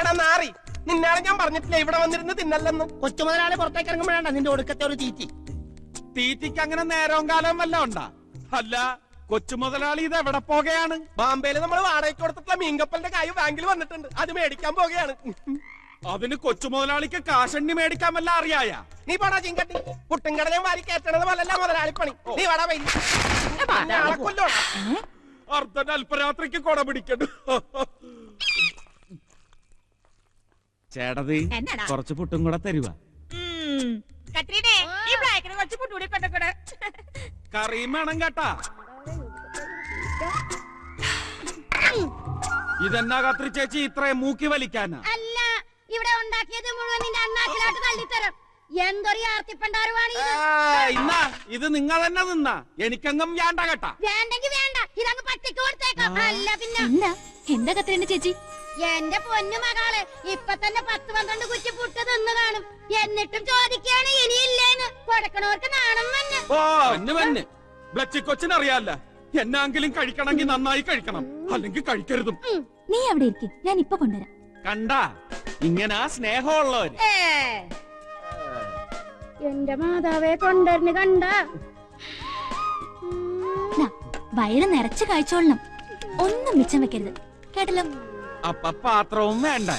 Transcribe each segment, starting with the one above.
എടാ നാറി നിന്നാളെ ഞാൻ പറഞ്ഞിട്ടില്ല ഇവിടെ വന്നിരുന്ന് തിന്നല്ലെന്ന്. കൊച്ചു മുതലാളി പുറത്തേക്ക് ഇറങ്ങുമ്പോഴാണ് നിന്റെ ഒടുക്കത്തെ ഒരു തീറ്റി. തീറ്റിക്ക് അങ്ങനെ നേരവും കാലവും വല്ല ഉണ്ടാ? അല്ല കൊച്ചു മുതലാളി ഇത് എവിടെ പോകയാണ് ബാംബെയിൽ നമ്മൾ വാടകയ്ക്ക് കൊടുത്തിട്ടുള്ള മീൻകപ്പലിന്റെ കായ് ബാങ്കിൽ വന്നിട്ടുണ്ട്. അത് മേടിക്കാൻ പോകുകയാണ് അതിന് കൊച്ചു മുതലാളിക്ക് കാശണ്ണി മേടിക്കാൻ വല്ല അറിയായ? നീ പടാ ചിങ്കട്ടി. പുട്ടും കടലയും വാരി കയറ്റണത് പോലല്ല മുതലാളിപ്പണി. നീ വടാ വൈ. ആളെ അർദ്ധൻ അല്പരാത്രിക്ക് കൊട പിടിക്കണ്ടു ചേടതി എന്നടാ? കുറച്ച് പുട്ടും കൂടെ തരുവ. കത്രീനെ ഈ ബ്ലാക്കിന് കുറച്ച് പുട്ടൂടി കൊണ്ടക്കൂടെ കറിയും വേണം കേട്ടാ. ഇതെന്നാ കത്രി ചേച്ചി ഇത്രയും മൂക്കി വലിക്കാനാ? അല്ല ഇവിടെ ഉണ്ടാക്കിയത് മുഴുവൻ നിന്റെ അണ്ണാക്കിലോട്ട് തള്ളിത്തരം. എന്തൊരു ആർത്തിപ്പണ്ടാറുവാണ് ഇത്? ആ, ഇന്നാ ഇത് നിങ്ങൾ തന്നെ നിന്നാ എനിക്കെങ്ങും വേണ്ട കേട്ടാ. വേണ്ടെങ്കി വേണ്ട ഇതങ്ങ് പട്ടിക്ക് കൊടുത്തേക്കാം. അല്ല പിന്നെ. എന്താ എന്താ കത്രീന ചേച്ചി? എന്റെ പൊന്നു മകളെ ഇപ്പൊ തന്നെ പത്ത് പന്ത്രണ്ട് കുറ്റി പുട്ട് തിന്നു കാണും. എന്നിട്ടും ചോദിക്കാണ് ഇനിയില്ലേന്ന്. കൊടുക്കണവർക്ക് നാണം വന്ന്. ഓ എന്നെ വന്നെ. ബ്ലച്ചിക്കൊച്ചിനറിയാല്ല എന്നാങ്കിലും കഴിക്കണമെങ്കിൽ നന്നായി കഴിക്കണം. അല്ലെങ്കിൽ കഴിക്കരുതും. നീ അവിടെ ഇരിക്കും. ഞാൻ ഇപ്പൊ കൊണ്ടുവരാം. കണ്ട? ഇങ്ങനെ സ്നേഹമുള്ളവര്. ഏ. എന്റെ മാതാവെ കൊണ്ടുവരുന്നു കണ്ട. വയറ് നിറച്ച് കഴിച്ചോളണം. ഒന്നും മിച്ചം വെക്കരുത്. കേട്ടല്ലോ? അപ്പൊ പാത്രവും വേണ്ട?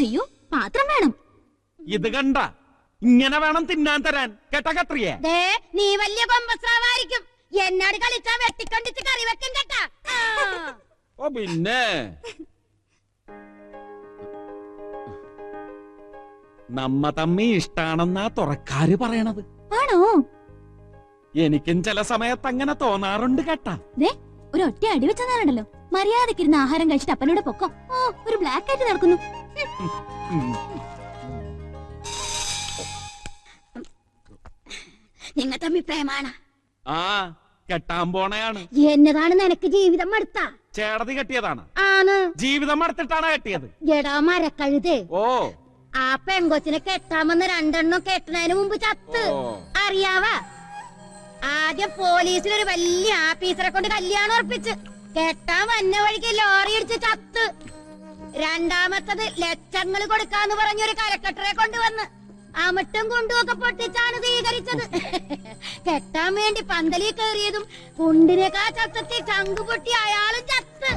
അയ്യോ പാത്രം വേണം. ഇത് കണ്ട. ഇങ്ങനെ വേണം തിന്നാൻ തരാൻ. കേട്ട കത്രിയെ? നീ വലിയ കൊമ്പസ്രാവായിരിക്കും. എന്നോട് കളിച്ചാ വെട്ടിക്കൊണ്ടിച്ച് കറി വെക്കും കേട്ടാ. ഓ പിന്നെ? നമ്മ തമ്മി ഇഷ്ടാണെന്നാ തുറക്കാര് പറയണത്. ആണോ? എനിക്കും ചില സമയത്ത് അങ്ങനെ തോന്നാറുണ്ട് കേട്ടാ. ഒരു ഒറ്റ അടി മര്യാദയ്ക്ക് മര്യാദക്കിരുന്ന് ആഹാരം കഴിച്ചിട്ട് അപ്പനോട് പൊക്കോ. ഓ ഒരു ബ്ലാക്ക് ആയിട്ട് നടക്കുന്നു. നിങ്ങൾ തമ്മിൽ തമ്മി പ്രേമാണ്. ആ കെട്ടാൻ പോണയാണ്. എന്നതാണ് നിനക്ക് ജീവിതം മടുത്ത ചേടതി കെട്ടിയതാണ്. ആണ്. ജീവിതം മടുത്തിട്ടാണ് കെട്ടിയത്. എടാ മരക്കഴുത്. ഓ. ആ പെങ്കൊച്ചിനെ കെട്ടാമെന്ന് രണ്ടെണ്ണം കെട്ടുന്നതിന് മുമ്പ് ചത്ത്. അറിയാവാ? ആദ്യം പോലീസിൽ ഒരു വലിയ ആഫീസറെ കൊണ്ട് കല്യാണം ഉറപ്പിച്ച്. കെട്ടാൻ വന്ന വഴിക്ക് ലോറി ഇടിച്ച് ചത്ത്. രണ്ടാമത്തത് ലക്ഷങ്ങൾ കൊടുക്കാന്ന് പറഞ്ഞൊരു കരക്കട്ടറെ കൊണ്ടുവന്ന്. അമിട്ടും കുണ്ടുമൊക്കെ പൊട്ടിച്ചാണ് സ്വീകരിച്ചത്. കെട്ടാൻ വേണ്ടി പന്തലിൽ കയറിയതും കുണ്ടിനേക്കാ ചത്തത്തിൽ ചങ്കു പൊട്ടി അയാളും ചത്ത്.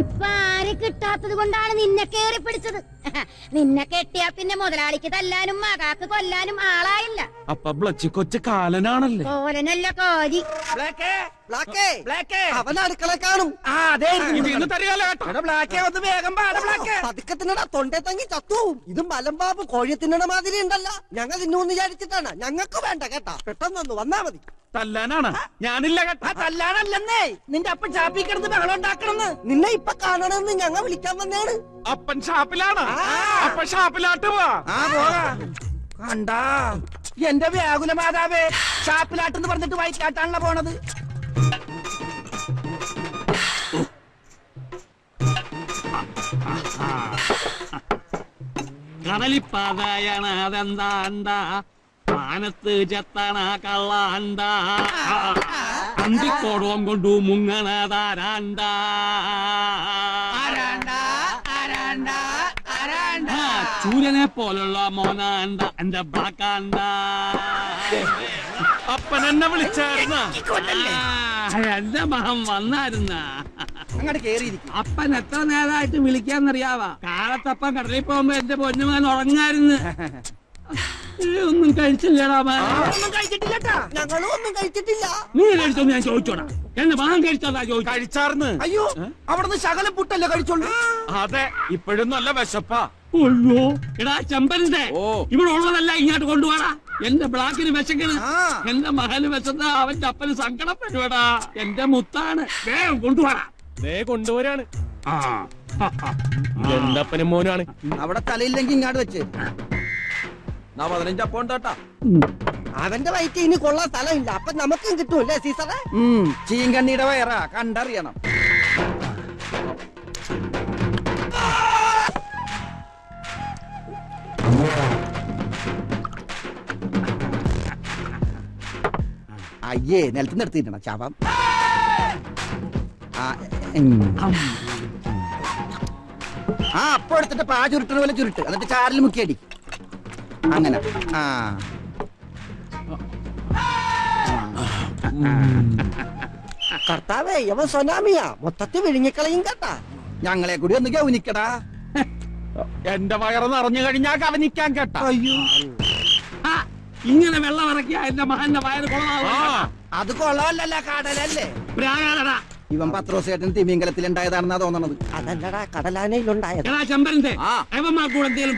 ഇപ്പൊ ആരെ കിട്ടാത്തത് കൊണ്ടാണ് നിന്നെ കേറി പിടിച്ചത്? നിന്നെ കെട്ടിയാ പിന്നെ മുതലാളിക്ക് തല്ലാനും മകാക്ക് കൊല്ലാനും ആളായില്ല. അപ്പൊ ബ്ലച്ച് കൊച്ചു കാലനാണല്ലേ? കോലനല്ല കോരി. ബ്ലാക്കേ ബ്ലാക്കേ ബ്ലാക്കേ. അവൻ അടുക്കള കാണും. ആ അതെ ഇതിന്ന് തരികല്ലോ കേട്ടോ. എടാ ബ്ലാക്കേ ഒന്ന് വേഗം പാട ബ്ലാക്കേ. പതുക്കെ തിന്നടാ തൊണ്ടേ തങ്ങി ചത്തു ഇത് മലമ്പാമ്പ് കോഴി തിന്നണ മാതിരി ഉണ്ടല്ല. ഞങ്ങൾ തിന്നൂന്ന് വിചാരിച്ചിട്ടാണ്. ഞങ്ങൾക്ക് വേണ്ട കേട്ടാ. പെട്ടെന്നൊന്ന് വന്നാ മതി. തല്ലാനാണ്. ഞാനില്ല തല്ലാനല്ലെന്നേ. നിന്റെ അപ്പൻ ചാപ്പി കിടന്ന് ബഹളം ഉണ്ടാക്കണമെന്ന്. നിന്നെ ഇപ്പൊ കാണണമെന്ന് ഞങ്ങൾ വിളിക്കാൻ വന്നതാണ് അപ്പൻ ഷാപ്പിലാണ്. അപ്പൻ അപ്പൊ ഷാപ്പിലാട്ട് കണ്ടാ എന്റെ വ്യാകുല മാതാവേ ഷാപ്പിലാട്ടെന്ന് പറഞ്ഞിട്ട് വയറ്റിലാട്ടാണല്ലോ പോണത്. കടലിപ്പാതയാണ് അതെന്താ എന്താ മാനത്ത് ചെത്തണ കള്ളാണ്ട അന്തിക്കോടോം കൊണ്ടു മുങ്ങണതാരാണ്ട. ചൂരനെ പോലുള്ള മോനാണ്ട എന്റെ ബ്ലാക്കാണ്ട അപ്പൻ എന്നെ വിളിച്ചായിരുന്ന? എന്റെ മഹം വന്നായിരുന്ന? അങ്ങോട്ട് കേറിയിരിക്കും. അപ്പൻ എത്ര നേരമായിട്ട് വിളിക്കാന്നറിയാവാ? കാലത്തപ്പൻ കടലിൽ പോകുമ്പോ എന്റെ പൊന്നുമാൻ ഉറങ്ങായിരുന്നു. ഒന്നും കഴിച്ചില്ലടാ ഒന്നും കഴിച്ചിട്ടില്ലട്ടാ. ഞങ്ങളും ഒന്നും കഴിച്ചിട്ടില്ല. നീ കഴിച്ചോന്ന് ഞാൻ ചോദിച്ചോടാ. എന്റെ മകൻ കഴിച്ചാ ചോദിച്ചു? കഴിച്ചാർന്ന്. അയ്യോ അവിടുന്ന് ശകലം പുട്ടല്ലേ കഴിച്ചോളൂ അതെ ഇപ്പോഴും നല്ല വിശപ്പാ. അയ്യോ. എടാ ചെമ്പരന്റെ. ഓ. ഇവിടെ ഉള്ളതല്ല ഇങ്ങോട്ട് കൊണ്ടുപോടാ എന്റെ ബ്ലാക്കിന് വിശക്കണ് ആ. എന്റെ മകന് വിശന്ന അവന്റെ അപ്പന് സങ്കടപ്പെടുവാടാ എന്റെ മുത്താണ്. വേഗം കൊണ്ടുപോടാ ദേ കൊണ്ടുപോരാണ് ആ. എന്തപ്പനും മോനാണ് അവിടെ തലയില്ലെങ്കിൽ ഇങ്ങാട് വെച്ച്. പതിനഞ്ചപ്പം ഉണ്ടാട്ടാ അവന്റെ വയറ്റ് ഇനി കൊള്ളാൻ സ്ഥലമില്ല. അപ്പൊ നമുക്കും കിട്ടൂല്ലേ സീസറെ? ചീങ്കണ്ണിയുടെ വയറാ കണ്ടറിയണം. അയ്യേ നിലത്ത് നിർത്തിയിട്ടാണ് ചാവാം. ആ അപ്പൊ എടുത്തിട്ട് പാ ചുരുട്ടണ പോലെ ചുരുട്ട്. എന്നിട്ട് ചാറിൽ മുക്കിയടി. അങ്ങനെ. ആ. കർത്താവേ യവൻ സൊനാമിയാ. മൊത്തത്തിൽ വിഴുങ്ങിക്കളയും കേട്ടാ. ഞങ്ങളെ കൂടി ഒന്ന് ഗൗനിക്കടാ. എന്റെ വയറ് നിറഞ്ഞു കഴിഞ്ഞാ കവനിക്കാൻ കേട്ട. അയ്യോ. ഇങ്ങനെ വെള്ളം ഇറക്കിയ എന്റെ മഹന്റെ വയറ് ആ. അത് കൊള്ളാമല്ലല്ല കടലല്ലേ? പ്രാകാരടാ ഇവൻ പത്രോസേട്ടൻ തിമിംഗലത്തിൽ ഉണ്ടായതാണെന്നാ തോന്നണത്. അതല്ലടാ കടലാനയിലുണ്ടായത്. ചെമ്പരന്റെ എന്തെങ്കിലും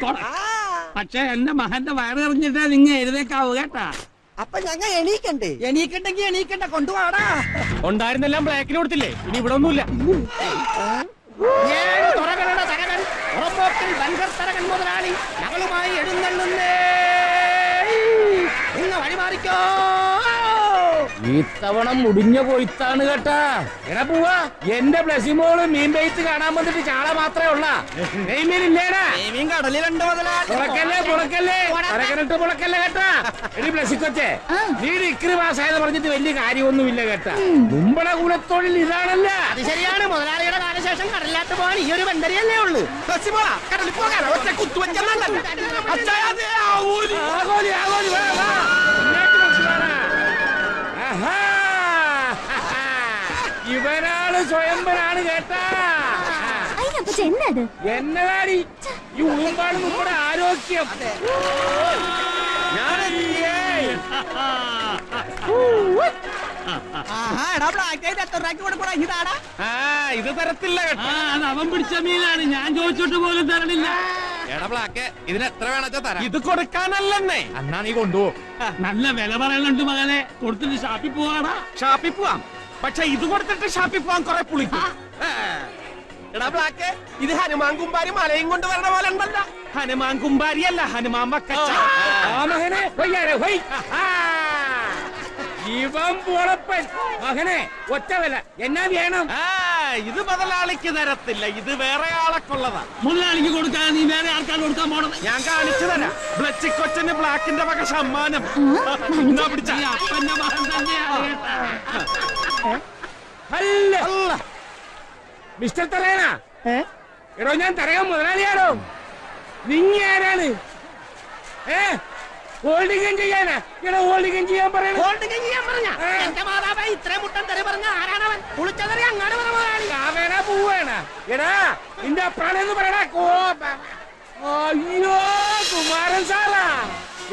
പക്ഷെ എന്റെ മഹന്റെ വയറ് എറിഞ്ഞിട്ടേ നിങ്ങ എഴുതേക്കാവൂ കേട്ടാ. അപ്പൊ ഞങ്ങൾ എണീക്കണ്ടേ? എണീക്കണ്ടെങ്കി എണീക്കണ്ട കൊണ്ടുപോടാ. ഉണ്ടായിരുന്നെല്ലാം ബ്ലാക്കിന് കൊടുത്തില്ലേ? ഇനി ഇവിടെ ഒന്നുമില്ല. ഏഴ് തുറകളുടെ തരകൻ ഉറപ്പോക്കിൽ ബൻഗർ തരകൻ മുതലാളി ഞങ്ങളുമായി എഴുന്നള്ളുന്നേ. ഇത്തവണ മുടിഞ്ഞ കൊയ്ത്താണ് കേട്ടാ. എടാ പോവാ എന്റെ ബ്ലസിമോൾ മീൻ പെയ്ത്ത് കാണാൻ വന്നിട്ട് ചാള മാത്രമേ ഉള്ള. നെയ്മീനില്ലേടാ മീൻ കടലിലുണ്ട് മുതലാളി പുളക്കല്ലേ പുളക്കല്ലേ അരക്കനിട്ട് പുളക്കല്ലേ കേട്ടാ. എടി ബ്ലസിക്കൊച്ചെ നീ ഇക്രി പാസ്സായെന്ന് പറഞ്ഞിട്ട് വലിയ കാര്യമൊന്നുമില്ല കേട്ടാ. മുമ്പള കുലത്തൊഴിൽ ഇതാണല്ല. അത് ശരിയാണ്. മുതലാളിയുടെ കാലശേഷം കടലിലാത്ത പോകാൻ ഈ ഒരു ബന്ധരിയല്ലേ ഉള്ളൂ. കടലിൽ പോകാൻ ഒറ്റ ആകോലി ആകോലി ഇവനാൾ സ്വയംവനാണ് കേട്ടാ അതിനപ്പച്ച എന്നതാടി ഈ ഉളുമ്പാണ് നമ്മുടെ ആരോഗ്യം. ഇത് തരത്തില്ല അവൻ പിടിച്ച മീനാണ്. ഞാൻ ചോദിച്ചിട്ട് പോലും തരണില്ല. ഇത് കൊടുക്കാനല്ലെന്നേ. അന്നാ നീ കൊണ്ടുപോ നല്ല വില പറയലുണ്ട് മകനെ. കൊടുത്തിട്ട് ഷാപ്പിൽ പോവാടാ. ഷാപ്പിൽ പോവാം. പക്ഷെ ഇത് കൊടുത്തിട്ട് ഷാപ്പിൽ പോകാൻ കുറെ പുളിക്കും എടാ ബ്ലാക്ക് ഇത് ഹനുമാൻ കുമ്പാരി മലയും കൊണ്ട് വരണ പോലെ ഉണ്ടല്ലോ. ഹനുമാൻ കുമ്പാരി അല്ല ഹനുമാൻ. ഇവൻ പൊളപ്പൻ മകനെ ഒറ്റ വില. എന്നാ വേണം? ആ ഇത് മുതലാളിക്ക് തരത്തില്ല ഇത് വേറെ ആളൊക്കെള്ളതാ മുതലാളിക്ക് കൊടുക്കാൻ നീ വേറെ ആൾക്കാർ കൊടുക്കാൻ പോണത്? ഞാൻ കാണിച്ചു തരാം. ബ്ലച്ചിക്കൊച്ചന് ബ്ലാക്കിന്റെ വക സമ്മാനം. എന്നാ പിടിച്ച? അപ്പന്റെ മകൻ തന്നെയാണ് മിസ്റ്റർ തലേന എടോ ഞാൻ തരയാൻ മുതലാളിയാണോ? നിങ്ങ ആരാണ്? ഏ? ഹോൾഡിംഗ് ചെയ്യാനാ. എടോ ഹോൾഡിംഗ് ചെയ്യാൻ പറയണ ചെയ്യാൻ പറഞ്ഞ? എന്റെ മാതാവേ ഇത്രയും മുട്ടൻ തെറി പറഞ്ഞ ആരാണവൻ? കുളിച്ചതറി അങ്ങാട് പറഞ്ഞ മുതലാളി. കാവേന പോവാണ്. എടാ നിന്റെ അപ്രാണെന്ന് പറയണ കോ അയ്യോ കുമാരൻ സാറാ.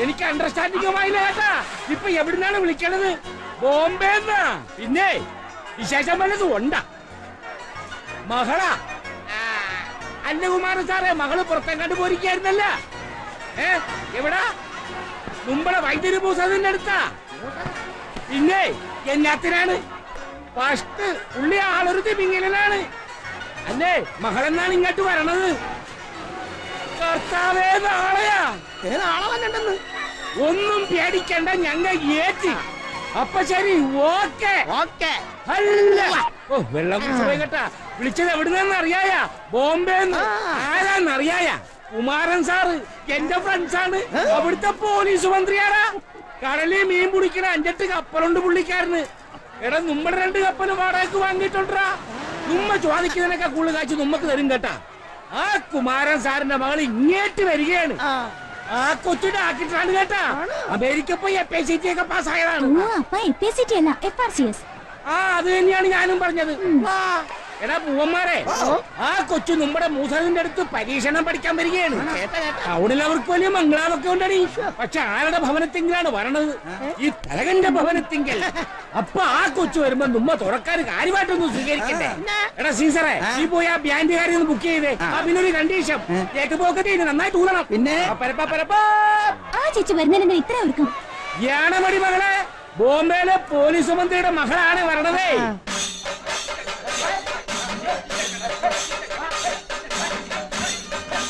എനിക്ക് അണ്ടർസ്റ്റാൻഡിംഗ് ആയില്ലേട്ടാ ഇപ്പൊ എവിടുന്നാണ് വിളിക്കണത്? ബോംബെ പിന്നെ വിശേഷം വല്ലത് ഉണ്ടാ മകള. അല്ല കുമാരൻ സാറേ മകൾ പുറത്തെങ്ങാണ്ട് പോരിക്കായിരുന്നല്ല ഏ എവിടാ? മുമ്പളെ വൈദ്യുതി പൂസതിന്റെ അടുത്താ. പിന്നെ എന്നാത്തിനാണ്? ഫസ്റ്റ് ഉള്ളി ആളൊരു തിമിങ്ങലാണ് അല്ലേ മകളെന്നാണ് ഇങ്ങോട്ട് വരണത്? കർത്താവേ നാളെയാ നാളെ വന്നിട്ടെന്ന് ഒന്നും പേടിക്കണ്ട ഞങ്ങൾ ഏറ്റി അപ്പൊ ശരി ഓക്കെ. ഓക്കെ. അല്ല. ഓ വെള്ളം കേട്ടാ. വിളിച്ചത് എവിടുന്നെന്ന് അറിയായ? ബോംബെ ആരാന്ന് അറിയായ? കുമാരൻ സാറ് എന്റെ ഫ്രണ്ട്സാണ് അവിടുത്തെ പോലീസ് മന്ത്രിയാടാ. കടലിൽ മീൻ പിടിക്കണ അഞ്ചെട്ട് കപ്പലുണ്ട് പുള്ളിക്കാരന്. എടാ നമ്മുടെ രണ്ട് കപ്പലും വാടകയ്ക്ക് വാങ്ങിയിട്ടുണ്ടാ നമ്മ ചോദിക്കുന്നതിനൊക്കെ കൂടുതൽ കാച്ചു നമ്മക്ക് തരും കേട്ടാ. ആ കുമാരൻ സാറിന്റെ മകൾ ഇങ്ങേറ്റ് വരികയാണ്. ആ. കൊച്ചിയുടെ ആക്കിട്ടാണ് കേട്ടാ. അമേരിക്ക പോയി എഫ് ഐ സി ടി ഒക്കെ പാസ്സായതാണ്. എസ് അല്ല എഫ് ആർ സി എസ് ആ അത് തന്നെയാണ് ഞാനും പറഞ്ഞത്. ആ, എടാ പൂവന്മാരെ ആ. കൊച്ചു നമ്മുടെ മൂസലിന്റെ അടുത്ത് പരീക്ഷണം പഠിക്കാൻ വരികയാണ്. ടൗണിൽ അവർക്ക് വലിയ മംഗളാവൊക്കെ ഉണ്ടടി. പക്ഷെ ആരുടെ ഭവനത്തിങ്കിലാണ് വരണത്? ഈ തലകന്റെ ഭവനത്തിങ്കൽ. അപ്പൊ ആ കൊച്ചു വരുമ്പോ നമ്മ തുറക്കാൻ കാര്യമായിട്ടൊന്നും സ്വീകരിക്കട്ടെ എടാ സീസറെ നീ പോയി ആ ബാൻഡുകാരി ഒന്ന് ബുക്ക് ചെയ്തേ. ആ. പിന്നെ ഒരു കണ്ടീഷൻ കേക്ക് പോക്കത്തെ നന്നായിട്ട് ഊതണം. പിന്നെ? ആ, പരപ്പാ, പരപ്പാ. ആ ചേച്ചി വരുന്നതിനെന്താ ഇത്ര ഒരുക്കം? യാണമടി മകളെ ബോംബെയിലെ പോലീസ് മന്ത്രിയുടെ മകളാണ് വരണതേ.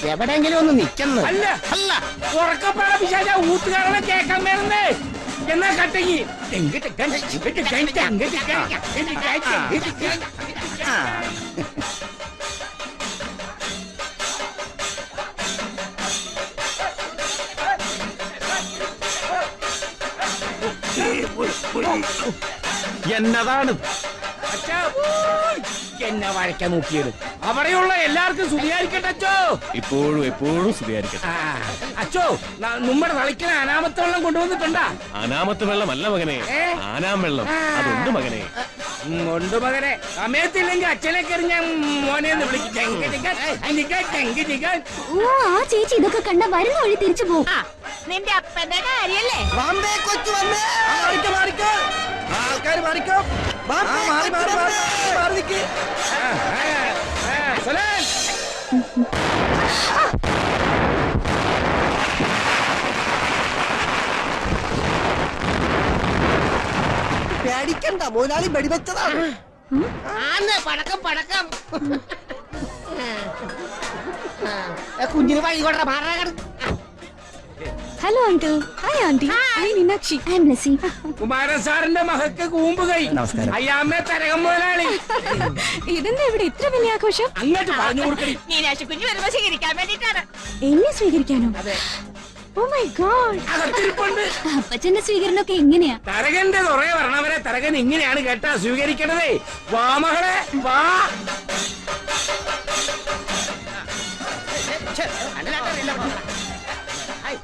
എവിടെയെങ്കിലും ഒന്ന് നിക്കുന്നു അല്ല അല്ല ഉറക്കപ്പാട പിശാച ഊത്തുകാരനെ കേൾക്കാൻ വരുന്നേ എന്നാ കട്ടങ്ങി എന്നതാണ് എന്നെ വഴക്കാൻ നോക്കിയത് അവിടെയുള്ള എല്ലാവർക്കും സുധിയായിരിക്കട്ടെ അച്ചോ. ഇപ്പോഴും എപ്പോഴും സ്തുതിയായിരിക്കട്ടെ ആ, അച്ചോ ന- നമ്മുടെ തളിക്കണ അനാമത്ത വെള്ളം കൊണ്ടുവന്നിട്ടുണ്ടാ? അനാമത്ത് വെള്ളമല്ല മകനെ. ഏ? ആനാം വെള്ളം. അതുണ്ട് മകനെ. ഉം, ഉണ്ട് മകനെ. സമയത്തില്ലെങ്കിൽ അച്ഛനെ കയറി ഞാൻ മോനെ എന്ന് വിളിക്കും. ചെങ്ക് ചിക്കൻ, അനിക്കൻ, ചെങ്ക് ചിക്കൻ. ഓ ആ ചേച്ചി ഇതൊക്കെ കണ്ട വരുന്ന വഴി തിരിച്ചു പോകും ആ നിന്റെ അപ്പന്റെ കാര്യല്ലേ? ബാംബെ കൊച്ചു വന്നേ ആ, മാറിക്കോ മാറിക്കോ. ആൾക്കാർ മാറിക്കോ. ആ, മാറി മാറി മാറി. മാറി നിക്ക്. ആ, ആ, ആ. പേടിക്കണ്ട മുതലാളി വെടിവെച്ചതാണ്. ആന്ന് പടക്കം പടക്കം. കുഞ്ഞിന് വഴി കൊണ്ട മാറാകട് hello uncle hi aunty hi Meenakshi I am Kumara Kumaran സാറിന്റെ മകക്ക് കൂമ്പ് കൈ. നമസ്കാരം. അയ്യാമ്മേ തരകം മുതലാളി. ഇതെന്താ ഇവിടെ ഇത്ര വലിയ ആഘോഷം? അങ്ങോട്ട് പറഞ്ഞു കൊടുക്കണി മീനാക്ഷി കുഞ്ഞു വരുമ്പോ സ്വീകരിക്കാൻ വേണ്ടിട്ടാണ് എന്നെ സ്വീകരിക്കാനോ? ഓ മൈ ഗോഡ് അകത്തിരിപ്പുണ്ട്. അപ്പച്ചന്റെ സ്വീകരണമൊക്കെ എങ്ങനെയാ? തരകന്റെ തുറയെ വരണവരെ തരകൻ ഇങ്ങനെയാണ് കേട്ടാ സ്വീകരിക്കണതേ. വാ മകളെ വാ.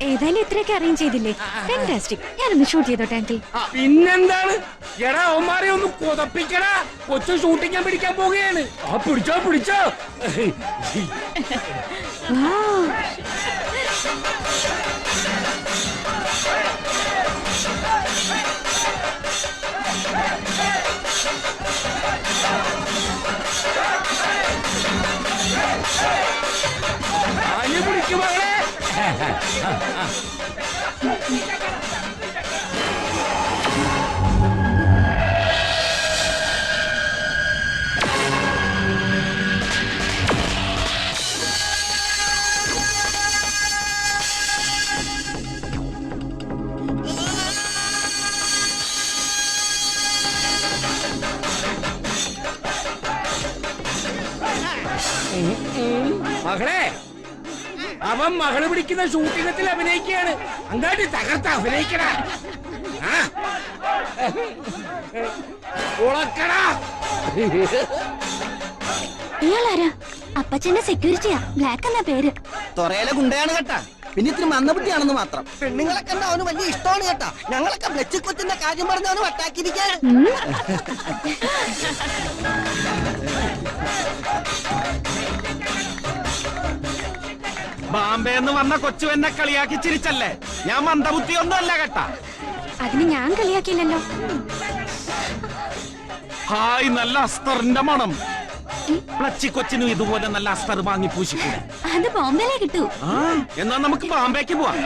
ഏതായാലും ഇത്രയൊക്കെ അറേഞ്ച് ചെയ്തില്ലേ? ഫാന്റാസ്റ്റിക് ഞാനൊന്ന് ഷൂട്ട് ചെയ്തോട്ടെ ആന്റി പിന്നെന്താണ്? എടാ അവന്മാരെ ഒന്ന് കൊതപ്പിക്കടാ. കൊച്ചു ഷൂട്ടിക്കാൻ പിടിക്കാൻ പോവുകയാണ്. ആ പിടിച്ചോ പിടിച്ചോ. か ら അവൻ മകൾ പിടിക്കുന്ന ഷൂട്ടിംഗത്തിൽ അഭിനയിക്കുകയാണ്. അങ്ങാട്ട് തകർത്ത് അഭിനയിക്കണ ഇയാളാരാ? അപ്പച്ചന്റെ സെക്യൂരിറ്റിയാ ബ്ലാക്ക് എന്ന പേര്. തൊറയിലെ ഗുണ്ടയാണ് കേട്ടാ. പിന്നെ ഇത്തിരി മന്ദബുദ്ധിയാണെന്ന് മാത്രം. പെണ്ണുങ്ങളെ കണ്ട അവന് വലിയ ഇഷ്ടമാണ് കേട്ടാ. ഞങ്ങളൊക്കെ ബ്ലച്ച് കാര്യം കാര്യം പറഞ്ഞവന് വട്ടാക്കിയിരിക്കാൻ ബാംബെ എന്ന് വന്ന കൊച്ചു എന്നെ കളിയാക്കി ചിരിച്ചല്ലേ? ഞാൻ മന്ദബുദ്ധി അല്ല കേട്ടാ. അതിന് ഞാൻ കളിയാക്കിയില്ലല്ലോ. ഹായ് നല്ല അസ്തറിന്റെ മണം. പ്ലച്ചി കൊച്ചിനും ഇതുപോലെ നല്ല അസ്തർ വാങ്ങി പൂശിക്കൂടെ? അത് ബോംബെയിലേ കിട്ടൂ. ആ എന്നാ നമുക്ക് ബാംബേക്ക് പോവാം.